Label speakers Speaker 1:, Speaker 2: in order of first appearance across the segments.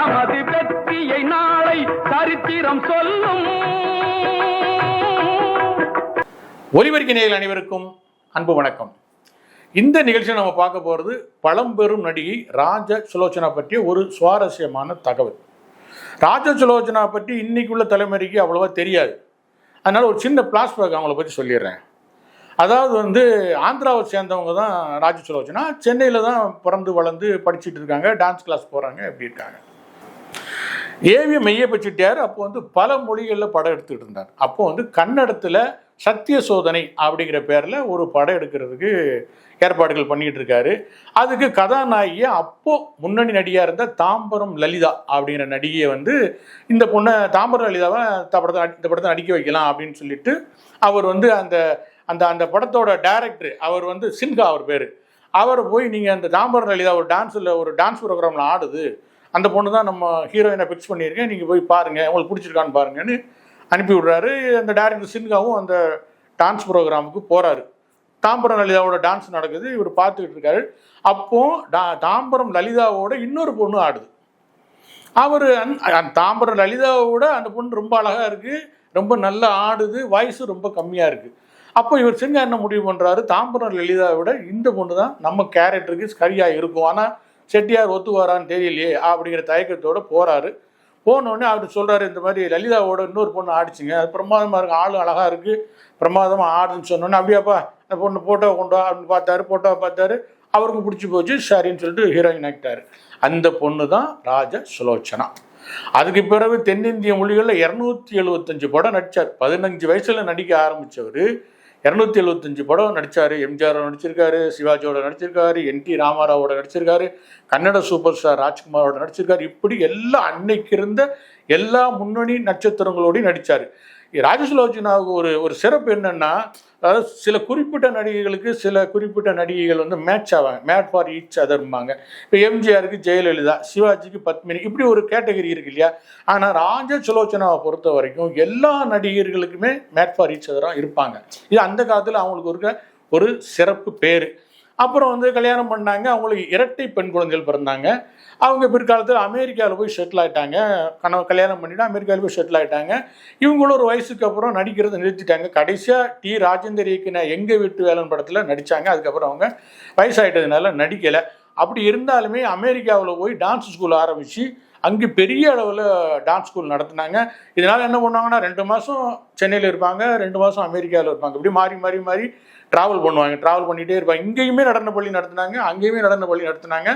Speaker 1: நமது வெற்றியை நாளை சரித்திரம் சொல்லும்.
Speaker 2: ஒலிபெருக்கி அனைவருக்கும் அன்பு வணக்கம். இந்த நிகழ்ச்சியை நம்ம பார்க்க போகிறது பழம்பெரும் நடிகை ராஜ சுலோச்சனா பற்றிய ஒரு சுவாரஸ்யமான தகவல். ராஜ சுலோச்சனா பற்றி இன்னைக்குள்ள தலைமுறைக்கு அவ்வளோவா தெரியாது. அதனால் ஒரு சின்ன பிளாஸ்பேக் அவங்கள பற்றி சொல்லிடுறேன். அதாவது வந்து ஆந்திராவை சேர்ந்தவங்க தான் ராஜ சுலோச்சனா. சென்னையில் தான் பிறந்து வளர்ந்து படிச்சுட்டு இருக்காங்க. டான்ஸ் கிளாஸ் போகிறாங்க எப்படி இருக்காங்க. ஏவி மெய்யப்ப செட்டியார் அப்போ வந்து பல மொழிகளில் படம் எடுத்துக்கிட்டு இருந்தார். அப்போ வந்து கன்னடத்தில் சத்திய சோதனை அப்படிங்கிற பேரில் ஒரு படம் எடுக்கிறதுக்கு ஏற்பாடுகள் பண்ணிட்டு இருக்காரு. அதுக்கு கதாநாயகியை அப்போ முன்னணி நடிகையாக இருந்த தாம்பரம் லலிதா அப்படிங்கிற நடிகையை வந்து இந்த பொண்ணை தாம்பரம் லலிதாவை இந்த படத்தை இந்த படத்தை நடிக்க வைக்கலாம் அப்படின்னு சொல்லிட்டு அவர் வந்து அந்த அந்த அந்த படத்தோட டைரக்டர் அவர் வந்து சின்ஹா அவர் பேர். அவர் போய் நீங்கள் அந்த தாம்பரம் லலிதா ஒரு டான்ஸில் ஒரு டான்ஸ் ப்ரோக்ராமில் ஆடுது. அந்த பொண்ணு தான் நம்ம ஹீரோயினை ஃபிக்ஸ் பண்ணியிருக்கேன். நீங்கள் போய் பாருங்கள் உங்களுக்கு பிடிச்சிருக்கான்னு பாருங்கன்னு அனுப்பி விட்றாரு. அந்த டேரக்டர் சின்ஹாவும் அந்த டான்ஸ் ப்ரோக்ராமுக்கு போகிறாரு தாம்பரம் லலிதாவோட டான்ஸ் நடக்குது இவர் பார்த்துக்கிட்டு இருக்காரு. அப்போ டா தாம்பரம் லலிதாவோட இன்னொரு பொண்ணு ஆடுது. அவர் அந் தாம்பரம் லலிதாவோட அந்த பொண்ணு ரொம்ப அழகாக இருக்குது ரொம்ப நல்லா ஆடுது வாய்ஸும் ரொம்ப கம்மியாக இருக்குது அப்போ இவர் சின்ன என்ன முடிவு பண்ணுறாரு தாம்பரம் லலிதாவை விட இந்த பொண்ணு தான் நம்ம கேரக்டருக்கு சரியாக இருக்கும். ஆனால் செட்டியார் ஒத்துவாரான்னு தெரியலையே அப்படிங்கிற தயக்கத்தோட போகிறாரு போனோடனே அவர் சொல்கிறாரு இந்த மாதிரி லலிதாவோட இன்னொரு பொண்ணு ஆடிச்சுங்க. அது பிரமாதமாக இருக்குது ஆளும் அழகாக இருக்குது பிரமாதமாக ஆடுன்னு சொன்னோன்னே அப்படியாப்பா அந்த பொண்ணு ஃபோட்டோ கொண்டு வா அப்படின்னு பார்த்தாரு ஃபோட்டோவை பார்த்தாரு. அவருக்கு பிடிச்சி போச்சு சரின்னு சொல்லிட்டு ஹீரோயின் ஆகிட்டார் அந்த பொண்ணு தான் ராஜ சுலோச்சனா. அதுக்கு பிறகு தென்னிந்திய மொழிகளில் இரநூத்தி எழுபத்தஞ்சு படம் நடித்தார் பதினஞ்சு வயசில் நடிக்க ஆரம்பித்தவர் இரநூத்தி எழுபத்தஞ்சு படம் நடித்தார் எம்ஜிஆரோட நடிச்சிருக்காரு சிவாஜியோட நடிச்சிருக்காரு என் டி ராமாராவோட நடிச்சிருக்காரு கன்னட சூப்பர் ஸ்டார் ராஜ்குமாரோட நடிச்சிருக்காரு. இப்படி எல்லா அன்னைக்கு இருந்த எல்லா முன்னணி நட்சத்திரங்களோடையும் நடித்தார் ராஜசுலோச்சனாவுக்கு ஒரு ஒரு சிறப்பு என்னன்னா அதாவது சில குறிப்பிட்ட நடிகைகளுக்கு சில குறிப்பிட்ட நடிகைகள் வந்து மேட்ச் ஆவாங்க. மேட் ஃபார் ஈச் அதர்ம்பாங்க இப்போ எம்ஜிஆருக்கு ஜெயலலிதா சிவாஜிக்கு பத்மினி இப்படி ஒரு கேட்டகரி இருக்கு இல்லையா? ஆனால் ராஜ சுலோச்சனாவை பொறுத்த வரைக்கும் எல்லா நடிகர்களுக்குமே மேட் ஃபார் ஈச் அதராக இருப்பாங்க. இது அந்த காலத்தில் அவங்களுக்கு இருக்க ஒரு சிறப்பு பேர். அப்புறம் வந்து கல்யாணம் பண்ணாங்க. அவங்களுக்கு இரட்டை பெண் குழந்தைகள் பிறந்தாங்க. அவங்க பிற்காலத்தில் அமெரிக்காவில் போய் செட்டில் ஆகிட்டாங்க கணவன் கல்யாணம் பண்ணிவிட்டு அமெரிக்காவில் போய் செட்டில் ஆயிட்டாங்க. இவங்களும் ஒரு வயசுக்கு அப்புறம் நடிக்கிறத நிறுத்திட்டாங்க. கடைசியாக டி ராஜேந்தர் இயக்கின எங்கள் வீட்டு வேலன் படத்தில் நடித்தாங்க அதுக்கப்புறம் அவங்க வயசாயிட்டதுனால நடிக்கலை. அப்படி இருந்தாலுமே அமெரிக்காவில் போய் டான்ஸ் ஸ்கூல் ஆரம்பித்து அங்கே பெரிய அளவில் டான்ஸ் ஸ்கூல் நடத்துனாங்க. இதனால் என்ன பண்ணுவாங்கன்னா ரெண்டு மாதம் சென்னையில் இருப்பாங்க ரெண்டு மாதம் அமெரிக்காவில் இருப்பாங்க. இப்படி மாறி மாறி மாறி ட்ராவல் பண்ணுவாங்க. ட்ராவல் பண்ணிகிட்டே இருப்பாங்க. இங்கேயுமே நடன பள்ளி நடத்துனாங்க அங்கேயுமே நடன பள்ளி நடத்துனாங்க.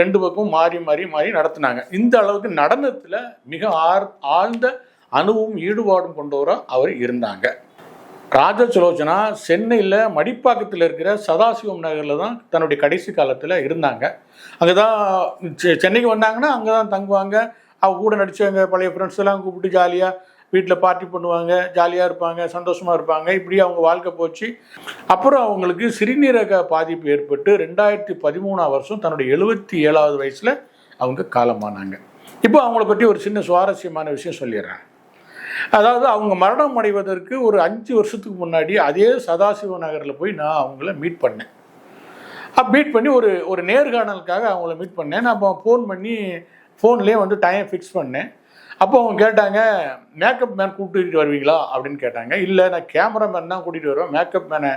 Speaker 2: ரெண்டு பக்கம் மாறி மாறி மாறி நடத்துனாங்க. இந்த அளவுக்கு நடனத்தில் மிக ஆர் ஆழ்ந்த அனுபவம் ஈடுபாடும் கொண்டவராக அவர் இருந்தாங்க. ராஜ சுலோச்சனா சென்னையில் மடிப்பாக்கத்தில் இருக்கிற சதாசிவம் நகரில் தான் தன்னுடைய கடைசி காலத்தில் இருந்தாங்க. அங்கே தான் செ- சென்னைக்கு வந்தாங்கன்னா அங்கே தான் தங்குவாங்க. அவங்க கூட நடித்தவங்க பழைய ஃப்ரெண்ட்ஸ் எல்லாம் கூப்பிட்டு ஜாலியாக வீட்டில் பார்ட்டி பண்ணுவாங்க. ஜாலியாக இருப்பாங்க சந்தோஷமாக இருப்பாங்க. இப்படி அவங்க வாழ்க்கை போச்சு. அப்புறம் அவங்களுக்கு சிறுநீரக பாதிப்பு ஏற்பட்டு ரெண்டாயிரத்தி பதிமூணாம் வருஷம் தன்னுடைய எழுபத்தி ஏழாவது வயசில் அவங்க காலமானாங்க. இப்போ அவங்கள பற்றி ஒரு சின்ன சுவாரஸ்யமான விஷயம் சொல்லிடுறேன். அதாவது அவங்க மரணம் அடைவதற்கு ஒரு அஞ்சு வருஷத்துக்கு முன்னாடி அதே சதாசிவ நகரில் போய் நான் அவங்கள மீட் பண்ணேன். அப்போ மீட் பண்ணி ஒரு ஒரு நேர்காணலுக்காக அவங்கள மீட் பண்ணேன். நான் அப்போ ஃபோன் பண்ணி ஃபோன்லேயே வந்து டைம் ஃபிக்ஸ் பண்ணேன். அப்போ அவங்க கேட்டாங்க மேக்கப் மேன் கூட்டிகிட்டு வருவீங்களா? அப்படின்னு கேட்டாங்க. இல்லை நான் கேமராமேன் தான் கூட்டிகிட்டு வருவேன். மேக்கப் மேனை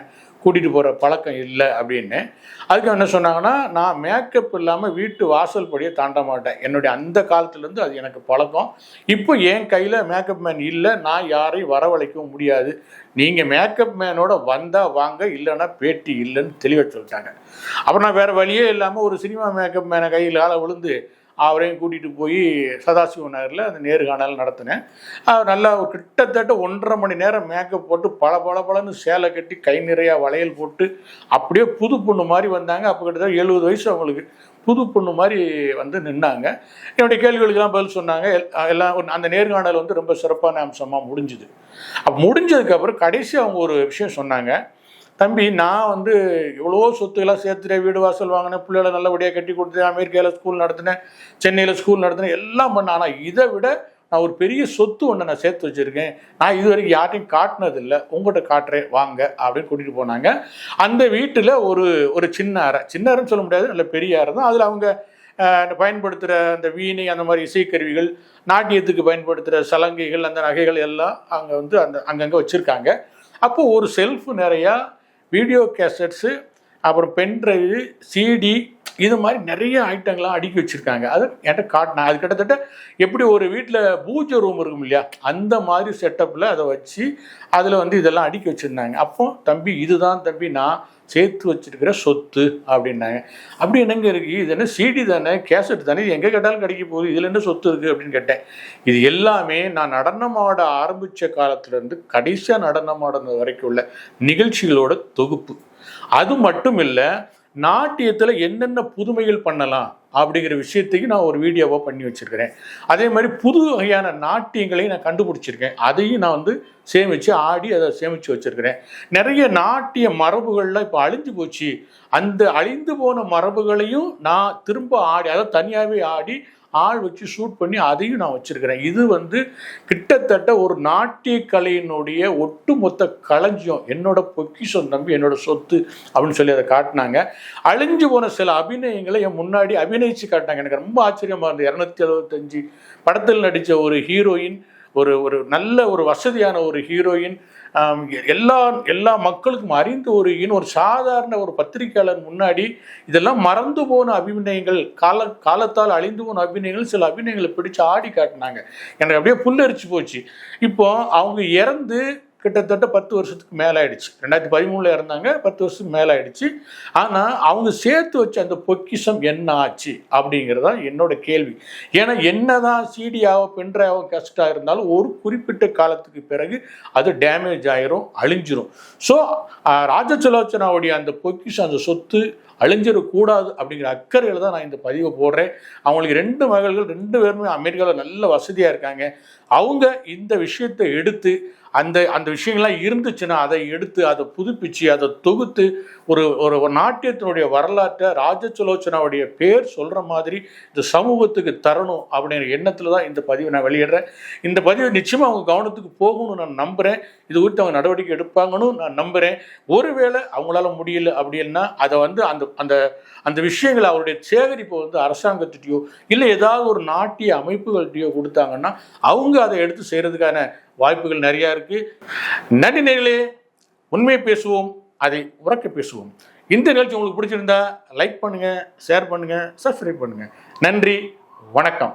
Speaker 2: கூட்டிகிட்டு போகிற பழக்கம் இல்லை அப்படின்னு. அதுக்கு என்ன சொன்னாங்கன்னா நான் மேக்கப் இல்லாமல் வீட்டு வாசல் படியை தாண்ட மாட்டேன். என்னுடைய அந்த காலத்துலேருந்து அது எனக்கு பழக்கம். இப்போ என் கையில் மேக்கப் மேன் இல்லை. நான் யாரையும் வரவழைக்கவும் முடியாது. நீங்கள் மேக்கப் மேனோட வந்தால் வாங்க. இல்லைன்னா பேட்டி இல்லைன்னு தெளிவாக சொல்லிட்டாங்க அப்புறம் நான் வேறு வழியே இல்லாமல் ஒரு சினிமா மேக்கப் மேனை கையில் ஆள விழுந்து அவரையும் கூட்டிகிட்டு போய் சதாசிவ நகரில் அந்த நேர்காணல் நடத்தினேன். நல்லா ஒரு கிட்டத்தட்ட ஒன்றரை மணி நேரம் மேக்கப் போட்டு பல பல பலன்னு சேலை கட்டி கை நிறையா வளையல் போட்டு அப்படியே புது பொண்ணு மாதிரி வந்தாங்க. அப்போ கிட்டத்தட்ட எழுபது வயசு அவங்களுக்கு. புது பொண்ணு மாதிரி வந்து நின்னாங்க. என்னுடைய கேள்விகளுக்கெல்லாம் பதில் சொன்னாங்க. எல்- எல்லாம் அந்த நேர்காணல் வந்து ரொம்ப சிறப்பான அம்சமாக முடிஞ்சுது. அப்போ முடிஞ்சதுக்கப்புறம் கடைசி அவங்க ஒரு விஷயம் சொன்னாங்க. தம்பி நான் வந்து எவ்வளோ சொத்துக்களாக சேர்த்துட்டேன் வீடு வாசல் வாங்கினேன் பிள்ளைகளை நல்லபடியாக கட்டி கொடுத்தேன் அமெரிக்காவில் ஸ்கூல் நடத்தினேன் சென்னையில் ஸ்கூல் நடத்தினேன் எல்லாம் பண்ணேன். ஆனால் இதை விட நான் ஒரு பெரிய சொத்து ஒன்று நான் சேர்த்து வச்சுருக்கேன். நான் இது வரைக்கும் யார்ட்டையும் காட்டினதில்லை. உங்கள்கிட்ட காட்டுறேன் வாங்க அப்படின்னு கூட்டிகிட்டு போனாங்க. அந்த வீட்டில் ஒரு ஒரு சின்ன அறை. சின்ன அறைன்னு சொல்ல முடியாது நல்ல பெரிய அறை தான். அதில் அவங்க பயன்படுத்துகிற அந்த வீணை அந்த மாதிரி இசைக்கருவிகள் நாட்டியத்துக்கு பயன்படுத்துகிற சலங்கைகள் அந்த நகைகள் எல்லாம் அங்கே வந்து அந்த அங்கங்கே வச்சுருக்காங்க. அப்போது ஒரு செல்ஃப் நிறையா வீடியோ கேசட்ஸு அப்புறம் பென்ட்ரைவு சிடி இது மாதிரி நிறைய ஐட்டங்கள்லாம் அடுக்கி வச்சுருக்காங்க. அது என்கிட்ட காட்டினாங்க அது கிட்டத்தட்ட எப்படி ஒரு வீட்டில் பூஜை ரூம் இருக்கும் இல்லையா? அந்த மாதிரி செட்டப்பில் அதை வச்சு அதில் வந்து இதெல்லாம் அடுக்கி வச்சுருந்தாங்க. அப்போ தம்பி இதுதான் தம்பி நான் சேர்த்து வச்சிருக்கிற சொத்து அப்படின்னாங்க. அப்படி என்னங்க இருக்குது இது என்ன சிடி தானே? கேசட் தானே? இது எங்கே கேட்டாலும் கிடைக்க போகுது. இதில் என்ன சொத்து இருக்குது அப்படின்னு கேட்டேன். இது எல்லாமே நான் நடனம் ஆட ஆரம்பித்த காலத்துலேருந்து கடைசியாக நடனம் வரைக்கும் உள்ள நிகழ்ச்சிகளோட தொகுப்பு. அது மட்டும் இல்லை நாட்டியத்தில் என்னென்ன புதுமைகள் பண்ணலாம் அப்படிங்கிற விஷயத்தையும் நான் ஒரு வீடியோவாக பண்ணி வச்சுருக்கிறேன். அதே மாதிரி புது வகையான நாட்டியங்களையும் நான் கண்டுபிடிச்சிருக்கேன். அதையும் நான் வந்து சேமித்து ஆடி அதை சேமித்து வச்சுருக்கிறேன். நிறைய நாட்டிய மரபுகள்லாம் இப்போ அழிஞ்சு போச்சு. அந்த அழிந்து போன மரபுகளையும் நான் திரும்ப ஆடி அதை தனியாகவே ஆடி ஆள் வச்சு ஷூட் பண்ணி அதையும் நான் வச்சுருக்கிறேன். இது வந்து கிட்டத்தட்ட ஒரு நாட்டிய கலையினுடைய ஒட்டுமொத்த களஞ்சியம். என்னோட பொக்கிஷம் தம்பி என்னோட சொத்து அப்படின்னு சொல்லி அதை காட்டினாங்க. அழிஞ்சு போன சில அபிநயங்களை என் முன்னாடி அபிநயிச்சு காட்டினாங்க. எனக்கு ரொம்ப ஆச்சரியமாக இருந்தது. இரநூத்தி எழுபத்தஞ்சு படத்தில் நடித்த ஒரு ஹீரோயின் ஒரு ஒரு நல்ல ஒரு வசதியான ஒரு ஹீரோயின் எல்லா எல்லா மக்களுக்கும் அறிந்த ஒரு இன் ஒரு சாதாரண ஒரு பத்திரிக்கையாளர் முன்னாடி இதெல்லாம் மறந்து போன அபிநயங்கள் கால காலத்தால் அழிந்து போன அபிநயங்கள் சில அபிநயங்களை பிடிச்சு ஆடி காட்டினாங்க. எனக்கு அப்படியே புல்லரிச்சு போச்சு. இப்போ அவங்க இறந்து கிட்டத்தட்ட பத்து வருஷத்துக்கு மேலே ஆயிடுச்சு ரெண்டாயிரத்தி பதிமூணில் இறந்தாங்க பத்து வருஷத்துக்கு மேலே ஆயிடுச்சு ஆனால் அவங்க சேர்த்து வச்ச அந்த பொக்கிஷம் என்ன ஆச்சு அப்படிங்கிறது தான் என்னோட கேள்வி. ஏன்னா என்னதான் சிடியாவோ பென்ட்ராவோ கஷ்டாக இருந்தாலும் ஒரு குறிப்பிட்ட காலத்துக்கு பிறகு அது டேமேஜ் ஆயிரும் அழிஞ்சிரும். ஸோ ராஜசுலோச்சனாவுடைய அந்த பொக்கிஷம் அந்த சொத்து அழிஞ்சிடக்கூடாது அப்படிங்கிற அக்கறையில் தான் நான் இந்த பதிவை போடுறேன். அவங்களுக்கு ரெண்டு மகள்கள் ரெண்டு பேருமே அமெரிக்காவில் நல்ல வசதியாக இருக்காங்க. அவங்க இந்த விஷயத்தை எடுத்து அந்த அந்த விஷயங்கள்லாம் இருந்துச்சுன்னா அதை எடுத்து அதை புதுப்பிச்சு அதை தொகுத்து ஒரு ஒரு நாட்டியத்தினுடைய வரலாற்றை ராஜசுலோச்சனாவுடைய பேர் சொல்கிற மாதிரி இந்த சமூகத்துக்கு தரணும் அப்படிங்கிற எண்ணத்தில் தான் இந்த பதிவை நான் வெளியிடுறேன். இந்த பதிவு நிச்சயமாக அவங்க கவனத்துக்கு போகணும்னு நான் நம்புகிறேன் இது குறித்து அவங்க நடவடிக்கை எடுப்பாங்கன்னு நான் நம்புகிறேன் ஒருவேளை அவங்களால முடியல அப்படின்னா அதை வந்து அந்த அந்த அந்த விஷயங்களை அவருடைய சேகரிப்பை வந்து அரசாங்கத்திட்டையோ இல்லை ஏதாவது ஒரு நாட்டிய அமைப்புகள்கிட்டயோ கொடுத்தாங்கன்னா அவங்க அதை எடுத்து செய்கிறதுக்கான வாய்ப்புகள் நிறையா இருக்குது நன்றி நேர்களே. உண்மையை பேசுவோம். அதை உறக்க பேசுவோம். இந்த நிகழ்ச்சி உங்களுக்கு பிடிச்சிருந்தா லைக் பண்ணுங்கள் ஷேர் பண்ணுங்கள் சப்ஸ்கிரைப் பண்ணுங்கள் நன்றி வணக்கம்.